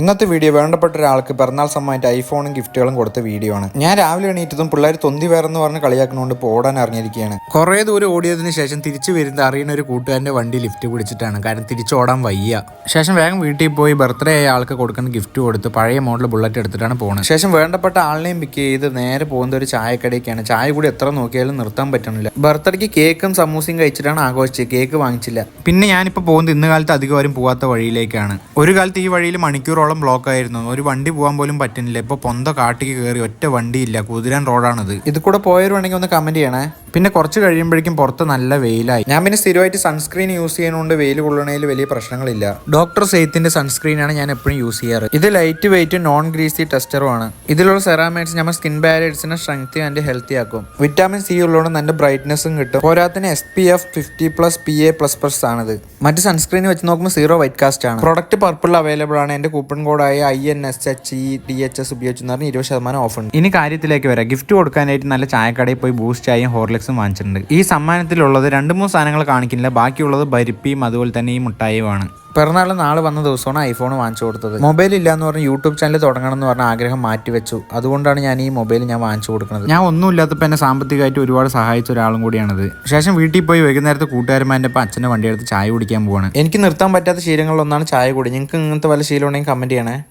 ഇന്നത്തെ വീഡിയോ വേണ്ടപ്പെട്ട ഒരാൾക്ക് പിറന്നാൾ സമ്മാനമായിട്ട് ഐഫോണും ഗിഫ്റ്റുകളും കൊടുത്ത വീഡിയോ ആണ്. ഞാൻ രാവിലെ എണീറ്റതും പിള്ളേർ തൊന്തി വേറെന്ന് പറഞ്ഞ് കളിയാക്കണോണ്ട് പോടാൻ ഓടാൻ കുറെ ദൂരം ഓടിയതിന് ശേഷം തിരിച്ചു വരുന്നത് അറിയുന്ന ഒരു കൂട്ടുകാരന്റെ വണ്ടി ലിഫ്റ്റ് പിടിച്ചിട്ടാണ്. കാരണം തിരിച്ചു ഓടാൻ വയ്യ. ശേഷം വേഗം വീട്ടിൽ പോയി ബർത്ത്ഡേ ആയ ആൾക്ക് കൊടുക്കുന്ന ഗിഫ്റ്റ് കൊടുത്ത് പഴയ മോഡൽ ബുള്ളറ്റ് എടുത്തിട്ടാണ് പോകുന്നത് ശേഷം വേണ്ടപ്പെട്ട ആളിനെയും പിക്ക് ചെയ്ത് നേരെ പോകുന്ന ഒരു ചായക്കടയ്ക്കാണ് ചായ കൂടി എത്ര നോക്കിയാലും നിർത്താൻ പറ്റണില്ല. ബർത്ത്ഡേക്ക് കേക്കും സമൂസയും കഴിച്ചിട്ടാണ് ആഘോഷിച്ചത്. കേക്ക് വാങ്ങിച്ചില്ല. പിന്നെ ഞാനിപ്പോൾ പോകുന്നത് ഇന്ന് കാലത്ത് അധികം ആരും പോകാത്ത വഴിയിലേക്കാണ്. ഒരു കാലത്ത് ഈ വഴിയിൽ മണിക്കൂറോളം ബ്ലോക്ക് ആയിരുന്നു ഒരു വണ്ടി പോകാൻ പോലും പറ്റുന്നില്ല. ഇപ്പോൾ പൊന്ത കാട്ടിക്ക് കയറി ഒറ്റ വണ്ടിയില്ല. കുതിരാൻ റോഡാണിത് ഇത് കൂടെ പോയവരുവാണെങ്കിൽ ഒന്ന് കമന്റ് ചെയ്യണേ. പിന്നെ കുറച്ച് കഴിയുമ്പോഴേക്കും പുറത്ത് നല്ല വെയിലായി. ഞാൻ പിന്നെ സ്ഥിരമായിട്ട് സൺസ്ക്രീൻ യൂസ് ചെയ്യുന്നതുകൊണ്ട് വെയിൽ കൊള്ളണതിൽ വലിയ പ്രശ്നങ്ങളില്ല. ഡോക്ടർ സെയ്ത്തിന്റെ സൺസ്ക്രീനാണ് ഞാൻ എപ്പോഴും യൂസ് ചെയ്യാറ്. ഇത് ലൈറ്റ് വെയിറ്റ് നോൺ ഗ്രീസി ടെസ്റ്ററുമാണ് ഇതിലുള്ള സെറാമൈഡ്സ് നമ്മുടെ സ്കിൻ ബാരിയേഴ്സിനെ സ്ട്രെങ്ത് ആൻഡ് ഹെൽത്തി ആക്കും. വിറ്റാമിൻ സി ഉള്ളതുകൊണ്ട് നല്ല ബ്രൈറ്റ്നസ്സും കിട്ടും. പോരാത്തിന് S P F fifty plus P A plus plus ആണിത്. മറ്റ് സൺസ്ക്രീൻ വെച്ച് നോക്കുമ്പോൾ സീറോ വൈറ്റ് കാസ്റ്റ് ആണ്. പ്രൊഡക്റ്റ് പർപ്പിൾ അവൈലബിൾ ആണ്. എന്റെ coupon കോഡായ I N S H E D H S ഉപയോഗിച്ചു പറഞ്ഞാൽ ഇരുപത് ശതമാനം ഓഫ് ഉണ്ട്. ഇനി കാര്യത്തിലേക്ക് വരാം. ഗിഫ്റ്റ് കൊടുക്കാനായിട്ട് നല്ല ചായക്കടയിൽ പോയി ബൂസ്റ്റ് ആയി ഹോർലിക്സും വാങ്ങിച്ചിട്ടുണ്ട്. ഈ സമ്മാനത്തിലുള്ളത് രണ്ട് മൂന്ന് സാധനങ്ങൾ കാണിക്കുന്നില്ല. ബാക്കിയുള്ളത് ബരിപ്പിയും അതുപോലെ തന്നെ ഈ മുട്ടായുമാണ് പിറന്നാൾ നാളെ വന്ന ദിവസമാണ് ഐഫോൺ വാങ്ങിച്ചു കൊടുത്തത്. മൊബൈൽ ഇല്ല എന്ന് പറഞ്ഞ് യൂട്യൂബ് ചാനൽ തുടങ്ങണം എന്ന് പറഞ്ഞ ആഗ്രഹം മാറ്റിവെച്ചു അതുകൊണ്ടാണ് ഞാൻ ഈ മൊബൈൽ ഞാൻ വാങ്ങിച്ചു കൊടുക്കുന്നത്. ഞാൻ ഒന്നുമില്ലാത്തപ്പോൾ എന്നെ സാമ്പത്തികമായിട്ട് ഒരുപാട് സഹായിച്ച ഒരാളും കൂടിയാണത്. ശേഷം വീട്ടിൽ പോയി വൈകുന്നേരത്ത് കൂട്ടുകാരന്മാരുടെ അപ്പം അച്ഛന്റെ വണ്ടിയെടുത്ത് ചായ കുടിക്കാൻ പോവാണ്. എനിക്ക് നിർത്താൻ പറ്റാത്ത ശീലങ്ങളിലൊന്നാണ് ചായ കുടി. നിങ്ങൾക്ക് ഇങ്ങനത്തെ വല്ല ശീലം ഉണ്ടെങ്കിൽ കമന്റ് ചെയ്യണേ.